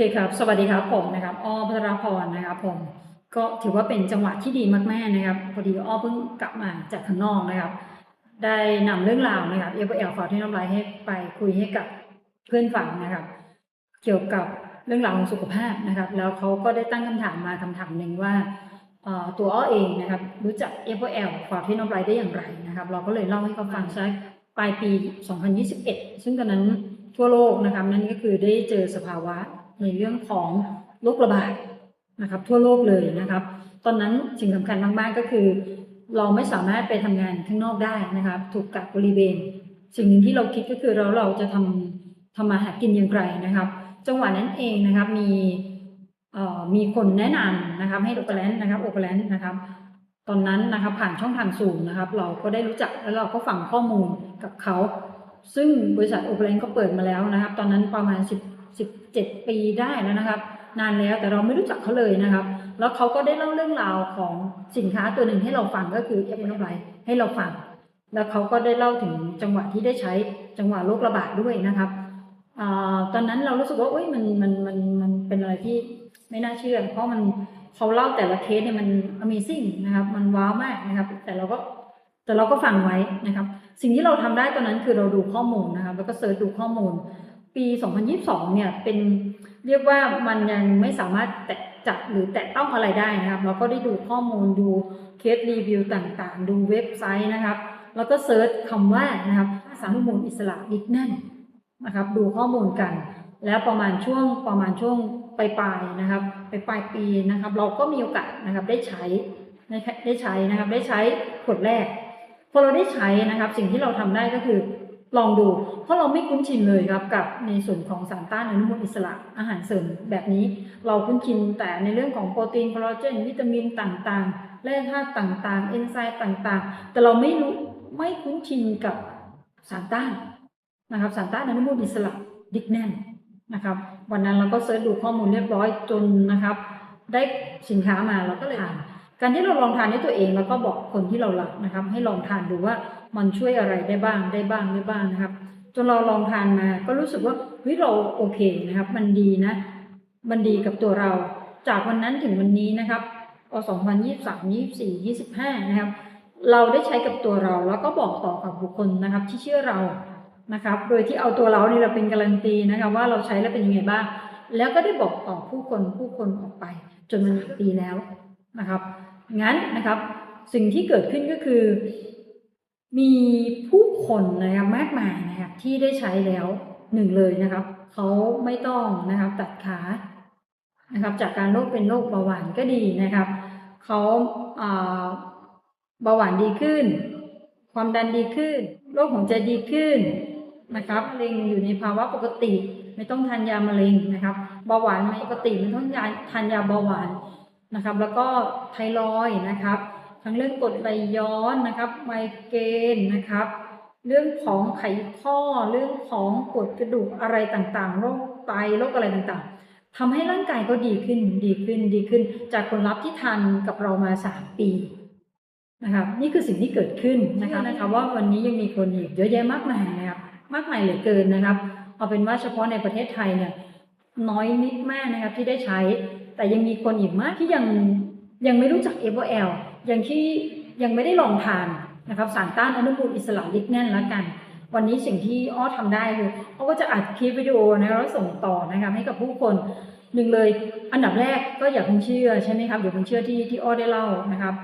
เคครับสวัสดีครับผมนะครับอ้อพัทรพรนะครับผมก็ถือว่าเป็นจังหวะที่ดีมากๆนะครับพอดีอ้อเพิ่งกลับมาจากข้างนอกนะครับ ได้นำเรื่องราวนะครับ f อ l ฝากที่น้ำลายให้ไปคุยให้กับเพื่อนฟังนะครับ เกี่ยวกับเรื่องราวของสุขภาพนะครับ แล้วเขาก็ได้ตั้งคำถามมาคำถามหนึ่งว่าตัวอ้อเองนะครับ รู้จัก f อ l ฝากที่น้ำลายได้อย่างไรนะครับ เราก็เลยเล่าให้เขาฟังสักปลายปี 2021 ซึ่งตอนนั้นทั่วโลกนะครับนั่นก็คือได้เจอสภาวะ ในเรื่องของโรคระบาดนะครับ ทั่วโลกเลยนะครับ ตอนนั้นสิ่งสำคัญมากๆก็คือ เราไม่สามารถไปทำงานข้างนอกได้นะครับ ถูกกักบริเวณ สิ่งหนึ่งที่เราคิดก็คือเราเราจะทำทำมาหากินอย่างไรนะครับ จังหวะนั้นเองนะครับมีเอ่อมีคนแนะนำนะครับ ให้โอเปอร์แลนด์นะครับโอเปอร์แลนด์นะครับ ตอนนั้นนะครับผ่านช่องทางสูงนะครับ เราก็ได้รู้จักแล้วเราก็ฟังข้อมูลกับเขา ซึ่งบริษัทโอเปอร์แลนด์ก็เปิดมาแล้วนะครับ ตอนนั้นประมาณ10 17 ปีได้แล้วนะครับ นานแล้วแต่เราไม่รู้จักเขาเลยนะครับ แล้วเขาก็ได้เล่าเรื่องราวของสินค้าตัวหนึ่งให้เราฟังก็คือเอฟเอนไลให้เราฟัง แล้วเขาก็ได้เล่าถึงจังหวะที่ได้ใช้จังหวะโรคระบาดด้วยนะครับอาตอนนั้นเรารู้สึกว่าเอ้ยมันมันมันมันเป็นอะไรที่ไม่น่าเชื่อ เพราะมันเขาเล่าแต่ละเคสเนี่ยมัน Amazing นะครับ มันว้าวมากนะครับ แต่เราก็แต่เราก็ฟังไว้นะครับ สิ่งที่เราทำได้ตอนนั้นคือเราดูข้อมูลนะครับ แล้วก็เสิร์ชดูข้อมูล ปี 2022 เนี่ยเป็นเรียกว่ามันยังไม่สามารถแตะจับหรือแตะต้องอะไรได้นะครับ เราก็ได้ดูข้อมูลดูเคสรีวิวต่างๆ ดูเว็บไซต์นะครับ แล้วก็เซิร์ชคำว่านะครับสารฮอร์โมนอิสระดิกแน่นนะครับ ดูข้อมูลกัน แล้วประมาณช่วงประมาณช่วงปลายๆนะครับไปปลายปีนะครับ เราก็มีโอกาสนะครับได้ใช้ได้ใช้นะครับได้ใช้ขวดแรกพอเราได้ใช้นะครับ สิ่งที่เราทำได้ก็คือ ลองดู เพราะเราไม่คุ้นชินเลยครับกับในส่วนของสารต้านอนุมูลอิสระอาหารเสริมแบบนี้ เราคุ้นชินแต่ในเรื่องของโปรตีนคอลลาเจน วิตามินต่างๆแร่ธาตุต่างๆ เอนไซม์ต่างๆ แต่เราไม่รู้ไม่คุ้นชินกับสารต้านนะครับสารต้านอนุมูลอิสระดิกแน่นนะครับวันนั้นเราก็เสิร์ชดูข้อมูลเรียบร้อยจนนะครับ ได้สินค้ามาเราก็เลยทาน การที่เราลองทานด้วยตัวเองแล้วก็บอกคนที่เรารักนะครับ ให้ลองทานดูว่ามันช่วยอะไรได้บ้างได้บ้างได้บ้างนะครับจนเราลองทานมา ก็รู้สึกว่าเฮ้ยเราโอเคนะครับ มันดีนะ มันดีกับตัวเรา จากวันนั้นถึงวันนี้นะครับอ2023 24 25นะครับ เราได้ใช้กับตัวเราแล้วก็บอกต่อกับบุคคลนะครับ ที่เชื่อเรานะครับ โดยที่เอาตัวเรานี่เราเป็นการันตีนะครับว่าเราใช้แล้วเป็นยังไงบ้าง แล้วก็ได้บอกต่อผู้คนผู้คนออกไป จนมันปีแล้วนะครับ งั้นนะครับสิ่งที่เกิดขึ้นก็คือ มีผู้คนนะครับมากมายนะครับที่ได้ใช้แล้วหนึ่งเลยนะครับเขาไม่ต้องนะครับตัดขานะครับจากการโรคเป็นโรคเบาหวานก็ดีนะครับเขาเบาหวานดีขึ้น ความดันดีขึ้น โรคหัวใจดีขึ้นนะครับมะเร็งอยู่ในภาวะปกติ ไม่ต้องทานยามะเร็งนะครับ เบาหวานไม่ปกติไม่ต้องทานยาเบาหวาน นะครับ แล้วก็ไทรอยด์นะครับ ทั้งเรื่องกรดไหลย้อนนะครับไมเกรนนะครับ เรื่องของไขข้อเรื่องของปวดกระดูกอะไรต่างๆโรคไตโรคอะไรต่างๆทำให้ร่างกายก็ดีขึ้นดีขึ้นดีขึ้น จากผลลัพธ์ที่ทานกับเรามาสามปีนะครับนี่คือสิ่งที่เกิดขึ้นนะคะนะคะว่าวันนี้ยังมีคนอีกเยอะแยะมากมายนะครับมากมายเหลือเกินนะครับ เอาเป็นว่าเฉพาะในประเทศไทยเนี่ยน้อยนิดมากนะครับที่ได้ใช้ แต่ยังมีคนอีกมากที่ยังยังไม่รู้จัก f o l ยังที่ยังไม่ได้ลองทานนะครับสารต้านอนุมูลอิสระลิกแน่นแล้วกัน วันนี้สิ่งที่อ้อทำได้คืออ้อก็จะอัดคลิปวิดีโอนะแล้วส่งต่อนะครับให้กับผู้คนหนึ่งเลยอันดับแรกก็อย่าเพิ่งเชื่อใช่ไหมครับอย่าเพิ่งเชื่อที่ที่อ้อได้เล่านะครับ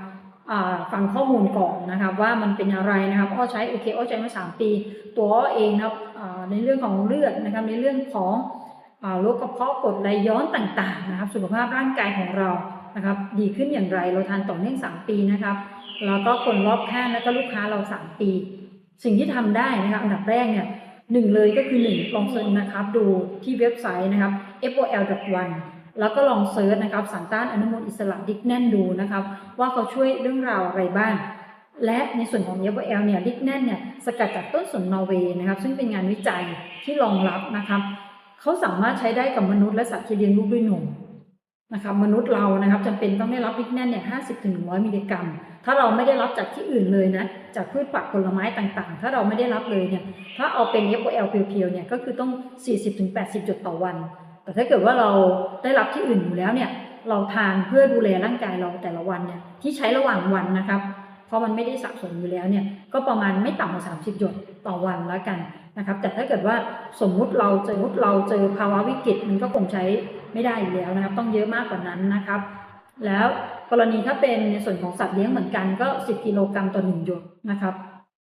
ฟังข้อมูลก่อนนะครับว่ามันเป็นอะไรนะครับอ้อใช้โอเคอ้อใช้มาสามปี ตัวอ้อเองนะครับในเรื่องของเลือดนะครับในเรื่องของ โรคกระเพาะกดไหลย้อนต่างๆนะครับ สุขภาพร่างกายของเรานะครับ ดีขึ้นอย่างไรเราทานต่อเนื่อง3 ปีนะครับแล้วก็คนรอบข้างแล้วก็ลูกค้าเรา 3 ปี สิ่งที่ทำได้นะครับอันดับแรกเนี่ยหนึ่งเลยก็คือหนึ่งลองเซิร์ชนะครับ ดูที่เว็บไซต์นะครับ fol.1 แล้วก็ลองเซิร์ชนะครับสารต้านอนุมูลอิสระดิกแน่นดูนะครับ ว่าเขาช่วยเรื่องราวอะไรบ้าง และในส่วนของ FOL เนี่ยดิกแน่นเนี่ยสกัดจากต้นสนนอร์เวย์นะครับ ซึ่งเป็นงานวิจัยที่รองรับนะครับ เขาสามารถใช้ได้กับมนุษย์และสัตว์ที่เลี้ยงลูกด้วยนมนะครับมนุษย์เรานะครับจำเป็นต้องได้รับวิกแน่นเนี่ยห้าสิบถึงร้อยมิลลิกรัม ถ้าเราไม่ได้รับจากที่อื่นเลยนะ จากพืชผักผลไม้ต่างๆ ถ้าเราไม่ได้รับเลยเนี่ย ถ้าเอาเป็น FOL เพียวๆเนี่ยก็คือต้อง 40-80จุดต่อวัน แต่ถ้าเกิดว่าเราได้รับที่อื่นอยู่แล้วเนี่ย เราทานเพื่อดูแลร่างกายเราแต่ละวันเนี่ยที่ใช้ระหว่างวันนะครับ เพราะมันไม่ได้สะสมอยู่แล้วเนี่ย ก็ประมาณไม่ต่ำกว่า30 หยดต่อวันแล้วกัน นะครับ แต่ถ้าเกิดว่าสมมุติเราเจอสมมุติเราเจอภาวะวิกฤตมันก็คงใช้ไม่ได้อยู่แล้วนะครับ ต้องเยอะมากกว่านั้นนะครับ แล้วกรณีถ้าเป็นในส่วนของสัตว์เลี้ยงเหมือนกันก็ 10 กิโลกรัมต่อหนึ่งหยดนะครับ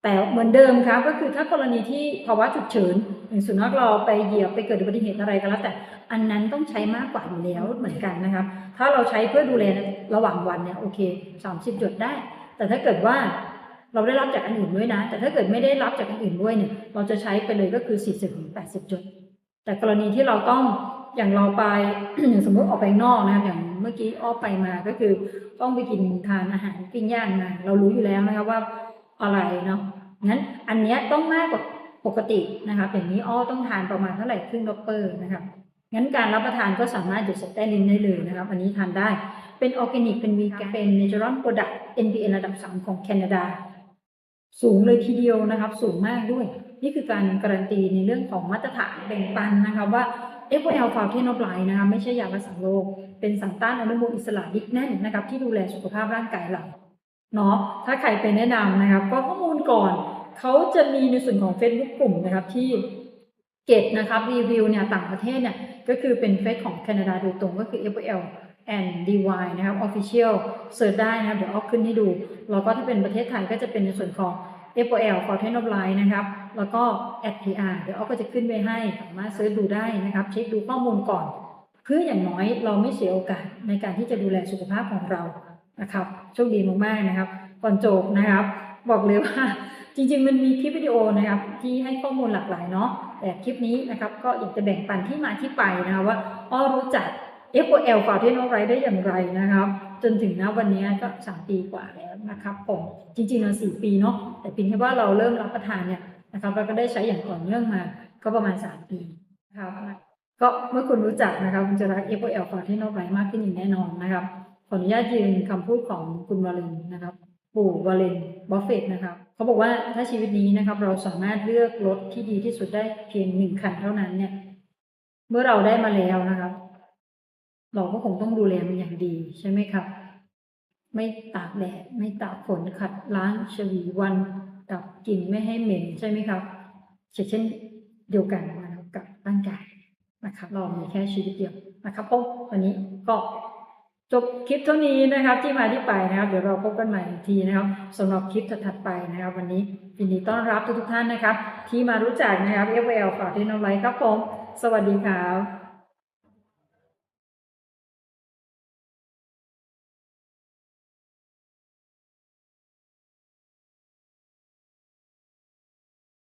แต่เหมือนเดิมครับก็คือถ้ากรณีที่ภาวะฉุกเฉินอย่างสุนัขเราไปเหยียบไปเกิดอุบัติเหตุอะไรก็แล้วแต่อันนั้นต้องใช้มากกว่าอยู่แล้วเหมือนกันนะครับ ถ้าเราใช้เพื่อดูแลระหว่างวันเนี่ยโอเค 30 หยดได้ แต่ถ้าเกิดว่า เราได้รับจากอันอื่นด้วยนะ แต่ถ้าเกิดไม่ได้รับจากอันอื่นด้วยเนี่ยเราจะใช้ไปเลยก็คือ 40ถึง80หยดแต่กรณีที่เราต้องอย่างเราไปอย่างสมมติออกไปนอกนะครับอย่างเมื่อกี้อ้อไปมาก็คือต้องไปกินทานอาหารปิ้งย่างมาเรารู้อยู่แล้วนะครับว่าอะไรเนาะงั้นอันเนี้ยต้องมากกว่าปกตินะครับอย่างนี้อ้อต้องทานประมาณเท่าไหร่ครึ่งด็อปเปอร์นะครับงั้นการรับประทานก็สามารถหยุดสเตนลินได้เลยนะครับ อันนี้ทานได้เป็นออร์แกนิกเป็นวีแกนเป็นเนเจอรัลโปรดักต์ NPN ระดับ 3 ของแคนาดา สูงเลยทีเดียวนะครับ สูงมากด้วย นี่คือการการันตีในเรื่องของมาตรฐานแบ่งปันนะครับว่า f o l ฟาวเทนอ l ไลน์นะคะไม่ใช่ยารักษาโรคเป็นสารต้านอนุมูลอิสระดิกแน่นนะครับ ที่ดูแลสุขภาพร่างกายเราเนาะถ้าใครไปแนะนำนะครับ ก็ข้อมูลก่อนเขาจะมีในส่วนของ Facebook กลุ่มนะครับที่เก็บนะครับรีวิวเนี่ยต่างประเทศเนี่ยก็คือเป็นเฟซของแคนาดาโดยตรงก็คือ FOL and DY นะครับ Official เสิร์ชได้นะครับ เดี๋ยวเอาขึ้นให้ดู แล้วก็ถ้าเป็นประเทศไทยก็จะเป็นในส่วนของ FOL f o r t e n of Line นะครับ แล้วก็ @PR เดี๋ยวเอาก็จะขึ้นไว้ให้ สามารถเสิร์ชดูได้นะครับ เช็คดูข้อมูลก่อน เพื่ออย่างน้อยเราไม่เสียโอกาสในการที่จะดูแลสุขภาพของเรานะครับ โชคดีมากๆนะครับ ก่อนจบนะครับ บอกเลยว่าจริงๆ มันมีคลิปวิดีโอนะครับที่ให้ข้อมูลหลากหลายเนาะแต่คลิปนี้นะครับก็อยากจะแบ่งปันที่มาที่ไปนะคะว่าอ้อรู้จัก FOL f o r t e n of Line ได้อย่างไรนะครับ จนถึงณวันนี้ก็สามปีกว่าแล้วนะครับผมจริงๆเราสี่ปีเนาะแต่เพียงแค่ว่าเราเริ่มรับประทานเนี่ยนะครับเราก็ได้ใช้อย่างต่อเนื่องมาก็ประมาณสามปีนะครับก็เมื่อคุณรู้จักนะครับคุณจะรัก FOL f o r t e n of Line มากขึ้นอย่างแน่นอนนะครับขออนุญาตยืนคำพูดของคุณวาเลนนะครับ ปู่วาเลนบัฟเฟตนะครับเขาบอกว่าถ้าชีวิตนี้นะครับ เราสามารถเลือกรถที่ดีที่สุดได้เพียงหนึ่งคันเท่านั้นเนี่ย เมื่อเราได้มาแล้วนะครับ เราก็คงต้องดูแลมันอย่างดีใช่ไหมครับ ไม่ตากแดดไม่ตากฝนขัดล้างชวีวันดับกลิ่นไม่ให้เหม็นใช่ไหมครับเช่นเดียวกันนะครับกับร่างกายนะครับเรามีแค่ชีวิตเดียวนะครับผมวันนี้ก็จบคลิปเท่านี้นะครับ ที่มาที่ไปนะครับ เดี๋ยวเราพบกันใหม่อีกทีนะครับสำหรับคลิปถัดไปนะครับ วันนี้ยินดีต้อนรับทุกๆท่านนะครับ ที่มารู้จักนะครับ f l ฝากที่น้องไลค์ครับผม สวัสดีครับ